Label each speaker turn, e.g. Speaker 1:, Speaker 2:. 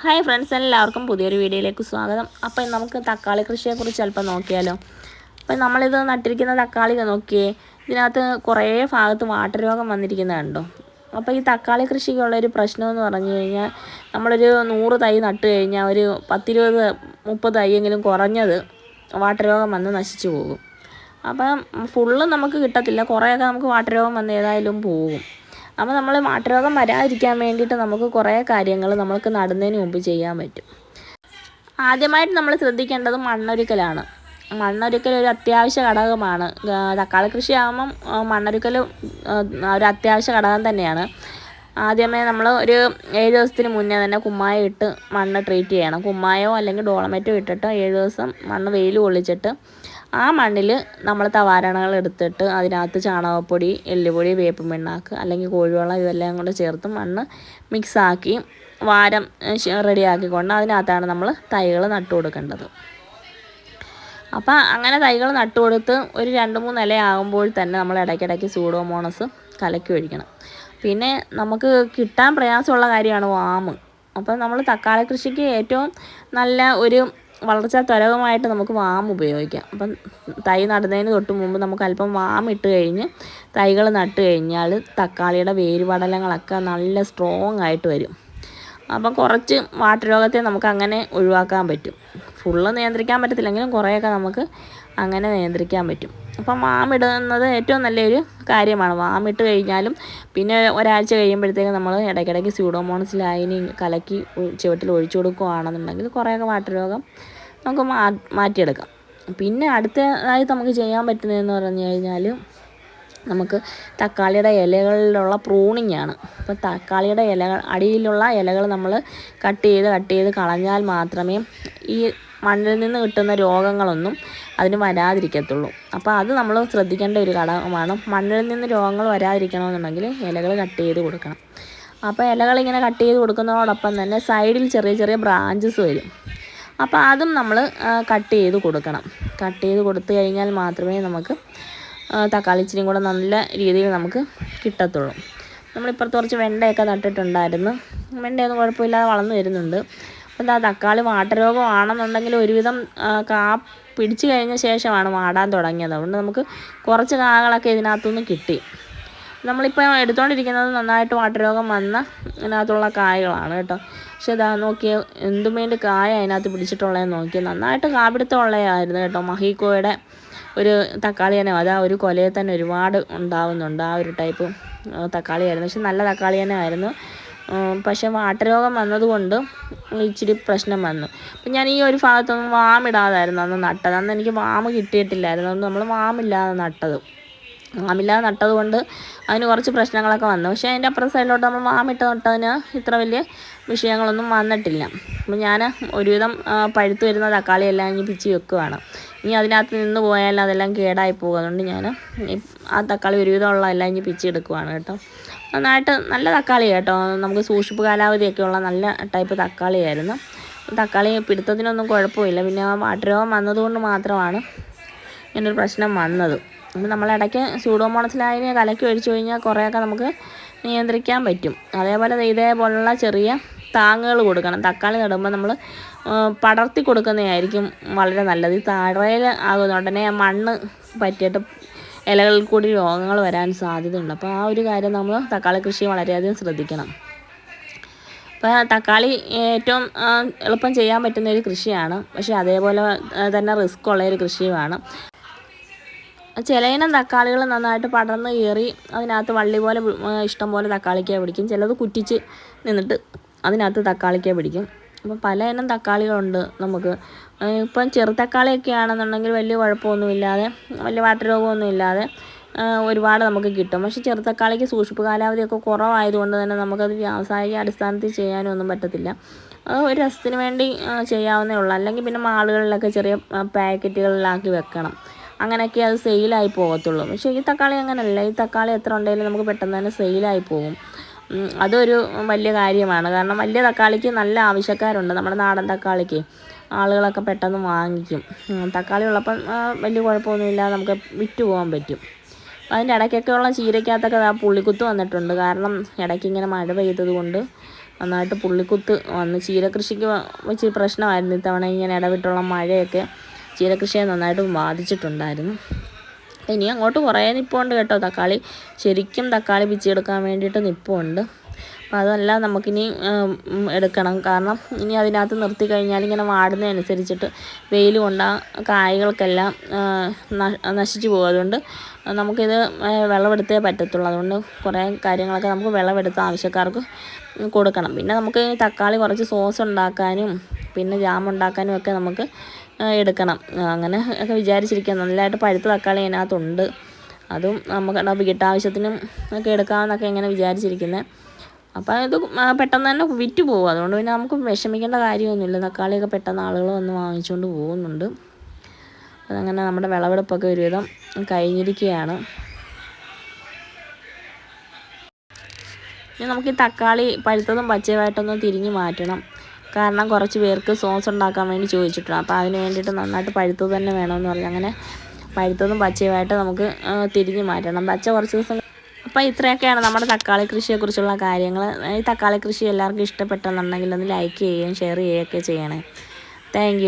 Speaker 1: Hi friends എല്ലാവർക്കും പുതിയൊരു വീഡിയോയിലേക്ക് സ്വാഗതം. അപ്പോൾ നമുക്ക് തക്കാളി കൃഷിയെക്കുറിച്ച് അല്പം നോക്കിയാലോ. അപ്പോൾ നമ്മളിത് നട്ടിരിക്കുന്ന തക്കാളി നോക്കിയേ ഇതിനകത്ത് കുറേ ഭാഗത്ത് വാട്ടർ രോഗം വന്നിരിക്കുന്നത് കണ്ടോ? അപ്പോൾ ഈ തക്കാളി കൃഷിക്കുള്ളൊരു പ്രശ്നമെന്ന് പറഞ്ഞു കഴിഞ്ഞാൽ നമ്മളൊരു നൂറ് തൈ നട്ട് കഴിഞ്ഞാൽ ഒരു പത്തിരുപത് മുപ്പത് തൈയെങ്കിലും കുറഞ്ഞത് വാട്ടർ രോഗം വന്ന് നശിച്ചു പോകും. അപ്പം ഫുള്ള് നമുക്ക് കിട്ടത്തില്ല കുറേയൊക്കെ നമുക്ക് വാട്ടർ രോഗം വന്ന് ഏതായാലും പോകും. അപ്പോൾ നമ്മൾ വാട്ടരോഗം വരാതിരിക്കാൻ വേണ്ടിയിട്ട് നമുക്ക് കുറേ കാര്യങ്ങൾ നമ്മൾക്ക് നടുന്നതിന് മുമ്പ് ചെയ്യാൻ പറ്റും. ആദ്യമായിട്ട് നമ്മൾ ശ്രദ്ധിക്കേണ്ടത് മണ്ണൊരുക്കലാണ്. മണ്ണൊരുക്കൽ ഒരു അത്യാവശ്യ ഘടകമാണ്. തക്കാളി കൃഷി ആകുമ്പം ആ, മണ്ണൊരുക്കൽ ഒരു അത്യാവശ്യ ഘടകം തന്നെയാണ്. ആദ്യമേ നമ്മൾ ഒരു ഏഴ് ദിവസത്തിന് മുന്നേ തന്നെ കുമ്മായം ഇട്ട് മണ്ണ് ട്രീറ്റ് ചെയ്യണം. കുമ്മായോ അല്ലെങ്കിൽ ഡോളമേറ്റോ ഇട്ടിട്ട് ഏഴ് ദിവസം മണ്ണ് വെയിൽ കൊള്ളിച്ചിട്ട് ആ മണ്ണിൽ നമ്മൾ തവാരണകൾ എടുത്തിട്ട് അതിനകത്ത് ചാണകപ്പൊടി എല്ലുപൊടി വേപ്പും പിണ്ണാക്ക് അല്ലെങ്കിൽ കോഴിവെള്ളം ഇതെല്ലാം കൂടെ ചേർത്ത് മണ്ണ് മിക്സാക്കി വാരം റെഡിയാക്കിക്കൊണ്ട് അതിനകത്താണ് നമ്മൾ തൈകൾ നട്ടു കൊടുക്കേണ്ടത്. അപ്പോൾ അങ്ങനെ തൈകൾ നട്ടു കൊടുത്ത് ഒരു രണ്ട് മൂന്ന് ഇല ആകുമ്പോൾ തന്നെ നമ്മൾ ഇടയ്ക്കിടയ്ക്ക് സൂഡോമോണസ് കലക്കി ഒഴിക്കണം. പിന്നെ നമുക്ക് കിട്ടാൻ പ്രയാസമുള്ള കാര്യമാണ് വാമ്. അപ്പം നമ്മൾ തക്കാളി കൃഷിക്ക് ഏറ്റവും നല്ല ഒരു വളർച്ചാ ത്വരകമായിട്ട് നമുക്ക് വാം ഉപയോഗിക്കാം. അപ്പം തൈ നടുന്നതിന് തൊട്ട് മുമ്പ് നമുക്ക് അല്പം വാം ഇട്ട് കഴിഞ്ഞ് തൈകൾ നട്ട് കഴിഞ്ഞാൽ തക്കാളിയുടെ വേരുപടലങ്ങളൊക്കെ നല്ല സ്ട്രോങ് ആയിട്ട് വരും. അപ്പം കുറച്ച് വാട്ടരോഗത്തെ നമുക്ക് അങ്ങനെ ഒഴിവാക്കാൻ പറ്റും. ഫുള്ള് നിയന്ത്രിക്കാൻ പറ്റത്തില്ലെങ്കിലും കുറേയൊക്കെ നമുക്ക് അങ്ങനെ നിയന്ത്രിക്കാൻ പറ്റും. അപ്പം വാമിടുന്നത് ഏറ്റവും നല്ലൊരു കാര്യമാണ്. വാമിട്ട് കഴിഞ്ഞാലും പിന്നെ ഒരാഴ്ച കഴിയുമ്പോഴത്തേക്കും നമ്മൾ ഇടയ്ക്കിടയ്ക്ക് സ്യൂഡോമോണസ് ലായനി കലക്കി ചുവട്ടിൽ ഒഴിച്ചു കൊടുക്കുകയാണെന്നുണ്ടെങ്കിൽ കുറേയൊക്കെ വാട്ടരോഗം നമുക്ക് മാറ്റിയെടുക്കാം. പിന്നെ അടുത്തതായി നമുക്ക് ചെയ്യാൻ പറ്റുന്നതെന്ന് പറഞ്ഞു കഴിഞ്ഞാൽ നമുക്ക് തക്കാളിയുടെ ഇലകളിലുള്ള പ്രൂണിങ് ആണ്. അപ്പോൾ തക്കാളിയുടെ ഇലകൾ അടിയിലുള്ള ഇലകൾ നമ്മൾ കട്ട് ചെയ്ത് കട്ട് ചെയ്ത് കളഞ്ഞാൽ മാത്രമേ ഈ മണ്ണിൽ നിന്ന് കിട്ടുന്ന രോഗങ്ങളൊന്നും അതിന് വരാതിരിക്കത്തുള്ളൂ. അപ്പോൾ അത് നമ്മൾ ശ്രദ്ധിക്കേണ്ട ഒരു ഘടകമാണ്. മണ്ണിൽ നിന്ന് രോഗങ്ങൾ വരാതിരിക്കണമെന്നുണ്ടെങ്കിൽ ഇലകൾ കട്ട് ചെയ്ത് കൊടുക്കണം. അപ്പോൾ ഇലകൾ ഇങ്ങനെ കട്ട് ചെയ്ത് കൊടുക്കുന്നതോടൊപ്പം തന്നെ സൈഡിൽ ചെറിയ ചെറിയ ബ്രാഞ്ചസ് വരും. അപ്പോൾ അതും നമ്മൾ കട്ട് ചെയ്ത് കൊടുക്കണം. കട്ട് ചെയ്ത് കൊടുത്തു കഴിഞ്ഞാൽ മാത്രമേ നമുക്ക് തക്കാളി ഇച്ചിരിയും കൂടെ നല്ല രീതിയിൽ നമുക്ക് കിട്ടത്തുള്ളൂ. നമ്മളിപ്പുറത്ത് കുറച്ച് വെണ്ടയൊക്കെ നട്ടിട്ടുണ്ടായിരുന്നു. വെണ്ടയൊന്നും കുഴപ്പമില്ലാതെ വളർന്നു വരുന്നുണ്ട്. എന്താ തക്കാളി വാട്ടരോഗമാണെന്നുണ്ടെങ്കിൽ ഒരുവിധം കാ പിടിച്ചു കഴിഞ്ഞ ശേഷമാണ് വാടാൻ തുടങ്ങിയത്. അതുകൊണ്ട് നമുക്ക് കുറച്ച് കാകളൊക്കെ ഇതിനകത്തുനിന്ന് കിട്ടി. നമ്മളിപ്പോൾ എടുത്തുകൊണ്ടിരിക്കുന്നത് നന്നായിട്ട് വാട്ടരോഗം വന്ന ഇതിനകത്തുള്ള കായകളാണ് കേട്ടോ. പക്ഷെ ഇതാ നോക്കിയ എന്തുമേന്റെ കായ അതിനകത്ത് പിടിച്ചിട്ടുള്ളതെന്ന് നോക്കിയാൽ നന്നായിട്ട് കാപിടുത്തമുള്ളതായിരുന്നു കേട്ടോ. മഹീക്കോയുടെ ഒരു തക്കാളി തന്നെ. അതാ ഒരു കൊലയിൽ തന്നെ ഒരുപാട് ഉണ്ടാവുന്നുണ്ട്. ആ ഒരു ടൈപ്പ് തക്കാളിയായിരുന്നു. പക്ഷെ നല്ല തക്കാളി തന്നെ ആയിരുന്നു. പക്ഷെ വാട്ടരോഗം വന്നതുകൊണ്ട് ഇച്ചിരി പ്രശ്നം വന്നു. അപ്പം ഞാൻ ഈ ഒരു ഭാഗത്തൊന്നും വാമിടാതായിരുന്നു അന്ന് നട്ടത്. അന്ന് എനിക്ക് വാമ് കിട്ടിയിട്ടില്ലായിരുന്നു. നമ്മൾ വാമില്ലാതെ നട്ടത്. വാമില്ലാതെ നട്ടതുകൊണ്ട് അതിന് കുറച്ച് പ്രശ്നങ്ങളൊക്കെ വന്നു. പക്ഷേ അതിന്റെ അപ്പുറത്തെ സൈഡിലോട്ട് നമ്മൾ മാമിട്ട് നട്ടതിന് ഇത്ര വലിയ വിഷയങ്ങളൊന്നും വന്നിട്ടില്ല. അപ്പം ഞാൻ ഒരുവിധം പഴുത്തു വരുന്ന തക്കാളിയെല്ലാം ഇനി പിച്ചി വെക്കുവാണ്. ഇനി അതിനകത്ത് നിന്ന് പോയാൽ അതെല്ലാം കേടായി പോകും. അതുകൊണ്ട് ഞാൻ ആ തക്കാളി ഒരുവിധമുള്ള എല്ലാം ഇനി പിച്ചി എടുക്കുവാണ് കേട്ടോ. നന്നായിട്ട് നല്ല തക്കാളി കേട്ടോ. നമുക്ക് സൂക്ഷിപ്പ് കാലാവധിയൊക്കെ ഉള്ള നല്ല ടൈപ്പ് തക്കാളിയായിരുന്നു. തക്കാളി പിടുത്തത്തിനൊന്നും കുഴപ്പമില്ല. പിന്നെ വാട്ടരോഗം വന്നതുകൊണ്ട് മാത്രമാണ് ഇങ്ങനൊരു പ്രശ്നം വന്നത്. അപ്പം നമ്മളിടയ്ക്ക് സ്യൂഡോമോണസിലായതിനെ കലക്കി ഒഴിച്ചു കഴിഞ്ഞാൽ കുറേയൊക്കെ നമുക്ക് നിയന്ത്രിക്കാൻ പറ്റും. അതേപോലെ ഇതേപോലുള്ള ചെറിയ താങ്ങുകൾ കൊടുക്കണം. തക്കാളി നടുമ്പോൾ നമ്മൾ പടർത്തി കൊടുക്കുന്നതായിരിക്കും വളരെ നല്ലത്. ഈ താഴയിൽ ആകുന്ന ഉടനെ മണ്ണ് പറ്റിയിട്ട് ഇലകളിൽ കൂടി രോഗങ്ങൾ വരാൻ സാധ്യതയുണ്ട്. അപ്പോൾ ആ ഒരു കാര്യം നമ്മൾ തക്കാളി കൃഷി വളരെയധികം ശ്രദ്ധിക്കണം. അപ്പോൾ തക്കാളി ഏറ്റവും എളുപ്പം ചെയ്യാൻ പറ്റുന്ന ഒരു കൃഷിയാണ്. പക്ഷേ അതേപോലെ തന്നെ റിസ്ക് ഉള്ള ഒരു കൃഷിയുമാണ്. ചിലയിനം തക്കാളികൾ നന്നായിട്ട് പടർന്ന് കയറി അതിനകത്ത് വള്ളി പോലെ ഇഷ്ടം പോലെ തക്കാളിക്ക പിടിക്കും. ചിലത് കുറ്റിച്ച് നിന്നിട്ട് അതിനകത്ത് തക്കാളിക്ക പിടിക്കും. അപ്പോൾ പല ഇനം തക്കാളികളുണ്ട് നമുക്ക്. ഇപ്പം ചെറു തക്കാളിയൊക്കെ ആണെന്നുണ്ടെങ്കിൽ വലിയ കുഴപ്പമൊന്നുമില്ലാതെ വലിയ വാട്ടരോഗമൊന്നുമില്ലാതെ ഒരുപാട് നമുക്ക് കിട്ടും. പക്ഷേ ചെറു തക്കാളിക്ക് സൂക്ഷിപ്പ് കാലാവധിയൊക്കെ കുറവായതുകൊണ്ട് തന്നെ നമുക്കത് വ്യാവസായിക അടിസ്ഥാനത്തിൽ ചെയ്യാനും ഒന്നും പറ്റത്തില്ല. അത് ഒരു രസത്തിന് വേണ്ടി ചെയ്യാവുന്നേ ഉള്ളൂ. അല്ലെങ്കിൽ പിന്നെ മാളുകളിലൊക്കെ ചെറിയ പാക്കറ്റുകളിലാക്കി വെക്കണം. അങ്ങനെയൊക്കെ അത് സെയിലായി പോകത്തുള്ളൂ. പക്ഷേ ഈ തക്കാളി അങ്ങനെയല്ല ഈ തക്കാളി എത്ര ഉണ്ടെങ്കിലും നമുക്ക് പെട്ടെന്ന് തന്നെ സെയിലായി പോകും. അതൊരു വലിയ കാര്യമാണ്. കാരണം വലിയ തക്കാളിക്ക് നല്ല ആവശ്യക്കാരുണ്ട്. നമ്മുടെ നാടൻ തക്കാളിക്ക് ആളുകളൊക്കെ പെട്ടെന്ന് വാങ്ങിക്കും. തക്കാളി ഉള്ളപ്പം വലിയ കുഴപ്പമൊന്നുമില്ല. നമുക്ക് വിറ്റ് പോകാൻ പറ്റും. അതിന്റെ ഇടയ്ക്കൊക്കെ ഉള്ള ചീരയ്ക്കകത്തൊക്കെ ആ പുള്ളിക്കുത്ത് വന്നിട്ടുണ്ട്. കാരണം ഇടയ്ക്ക് ഇങ്ങനെ മഴ പെയ്തത് കൊണ്ട് നന്നായിട്ട് പുള്ളിക്കുത്ത് വന്ന് ചീരകൃഷിക്ക് വെച്ച് പ്രശ്നമായിരുന്നു. ഇത്തവണ ഇങ്ങനെ ഇടവിട്ടുള്ള മഴയൊക്കെ ചീരകൃഷിയെ നന്നായിട്ട് ബാധിച്ചിട്ടുണ്ടായിരുന്നു. ഇനി അങ്ങോട്ട് കുറേ നിപ്പുണ്ട് കേട്ടോ. തക്കാളി ശരിക്കും തക്കാളി പിച്ചിയെടുക്കാൻ വേണ്ടിയിട്ട് നിപ്പുണ്ട്. അപ്പോൾ അതെല്ലാം നമുക്കിനി എടുക്കണം. കാരണം ഇനി അതിനകത്ത് നിർത്തി കഴിഞ്ഞാൽ ഇങ്ങനെ വാടുന്നതനുസരിച്ചിട്ട് വെയിൽ കൊണ്ട് കായ്കൾക്കെല്ലാം നശിച്ചു പോകും. അതുകൊണ്ട് നമുക്കിത് വിളവെടുത്തേ പറ്റത്തുള്ളൂ. അതുകൊണ്ട് കുറേ കാര്യങ്ങളൊക്കെ നമുക്ക് വിളവെടുത്ത ആവശ്യക്കാർക്ക് കൊടുക്കണം. പിന്നെ നമുക്ക് തക്കാളി കുറച്ച് സോസ് ഉണ്ടാക്കാനും പിന്നെ ജാം ഉണ്ടാക്കാനും ഒക്കെ നമുക്ക് എടുക്കണം. അങ്ങനെ ഒക്കെ വിചാരിച്ചിരിക്കുക നല്ലതായിട്ട് പഴുത്ത തക്കാളി അതിനകത്തുണ്ട്. അതും നമുക്ക് വീട്ടാവശ്യത്തിനും ഒക്കെ എടുക്കാമെന്നൊക്കെ ഇങ്ങനെ വിചാരിച്ചിരിക്കുന്നത് അപ്പോൾ ഇത് പെട്ടെന്ന് തന്നെ വിറ്റ് പോകും. അതുകൊണ്ട് പിന്നെ നമുക്ക് വിഷമിക്കേണ്ട കാര്യമൊന്നുമില്ല. തക്കാളിയൊക്കെ പെട്ടെന്ന് ആളുകൾ വന്ന് വാങ്ങിച്ചുകൊണ്ട് പോകുന്നുണ്ട്. അതങ്ങനെ നമ്മുടെ വിളവെടുപ്പൊക്കെ ഒരുവിധം കഴിഞ്ഞിരിക്കുകയാണ് ഇനി നമുക്ക് ഈ തക്കാളി പഴുത്തതും പച്ചയുമായിട്ടൊന്ന് തിരിഞ്ഞ് മാറ്റണം. കാരണം കുറച്ച് പേർക്ക് സോസ് ഉണ്ടാക്കാൻ വേണ്ടി ചോദിച്ചിട്ടുണ്ട്. അപ്പോൾ അതിന് വേണ്ടിയിട്ട് നന്നായിട്ട് പഴുത്തത് തന്നെ വേണമെന്ന് പറഞ്ഞു. അങ്ങനെ പഴുത്തതും പച്ചയുമായിട്ട് നമുക്ക് തിരിഞ്ഞ് മാറ്റണം. പച്ച കുറച്ച് ദിവസം അപ്പോൾ ഇത്രയൊക്കെയാണ് നമ്മുടെ തക്കാളി കൃഷിയെക്കുറിച്ചുള്ള കാര്യങ്ങൾ ഈ തക്കാളി കൃഷി എല്ലാവർക്കും ഇഷ്ടപ്പെട്ടെന്നുണ്ടെങ്കിൽ ഒന്ന് ലൈക്ക് ചെയ്യുകയും ഷെയർ ചെയ്യുകയൊക്കെ ചെയ്യണേ. താങ്ക്